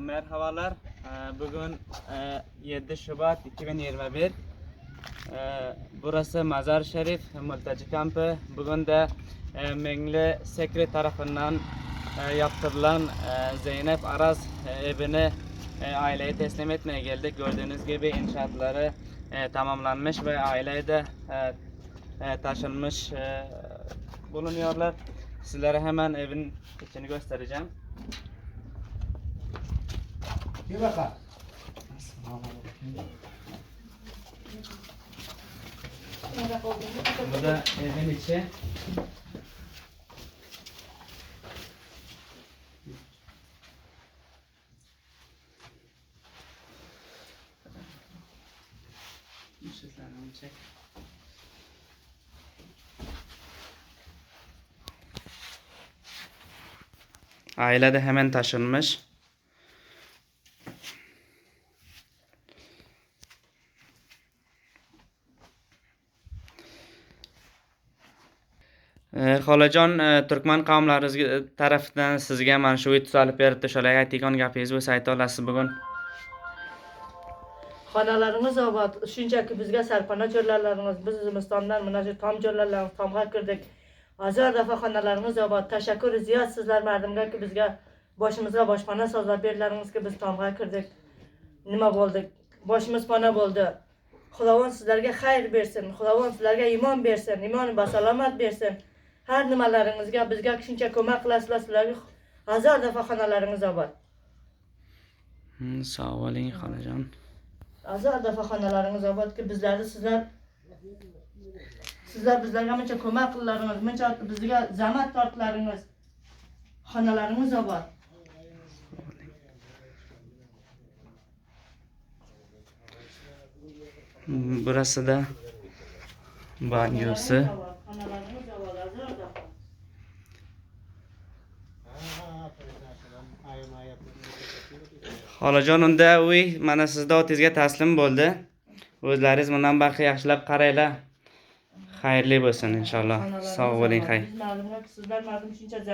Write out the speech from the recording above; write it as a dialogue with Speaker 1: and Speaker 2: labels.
Speaker 1: Merhabalar. Ee, Bugün e, 7 Şubat 2021. Ee, Burası Mazar Şerif mülteci kampı. Bugün de e, Mengle Sekre tarafından e, yaptırılan e, Zeynep Araz e, evini e, aileye teslim etmeye geldik. Gördüğünüz gibi inşaatları e, tamamlanmış ve aileye de e, e, taşınmış e, bulunuyorlar. Sizlere hemen evin içini göstereceğim.
Speaker 2: Bir bakalım.
Speaker 1: Bu da evin içi. Işıklarını çek. Aile de hemen taşınmış. Э, Xolajon э, turkman qavmlari e, tarafidan sizga mana shu uyni solib beribdi shularga aytgan gapingiz bo'lsa ayta olasiz bugun
Speaker 3: Xonalarimiz obod. Shunchaki bizga sarpana jo'rlarlarimiz biz Zimistondan mana shu tom jo'rlarlarimiz tomga kirdik. hozir dafa xonalarimiz obod. Tashakkur ziyod sizlar mardimgaki bizga boshimizga boshpana sozlab berdilaringizki biz tomga kirdik. Nima bo'ldik? Boshimiz pona bo'ldi. Xudovon sizlarga xayr bersin. Xudovon sizlarga iymon bersin. Iymon basalomat bersin. Shuncha ko'mak qilasizlar sizlarga hazar dafa xonalaringiz obod.
Speaker 1: Hmm, sog' bo'ling xolajon
Speaker 3: Azar dafa xonalarimiz obodki bizlarni sizlar sizlar bizlarga buncha ko'mak qildilaringiz, buncha bizga zahmat tortdilaringiz. Xonalarimiz obod.
Speaker 1: Hmm, burasi da banyosi xolajon unda uy mana sizni otingizga taslim bo'ldi. O'zlaringiz bundan baqa yaxshilab qaranglar. Xayrli bo'lsin inshaalloh. Sog' bo'ling xayr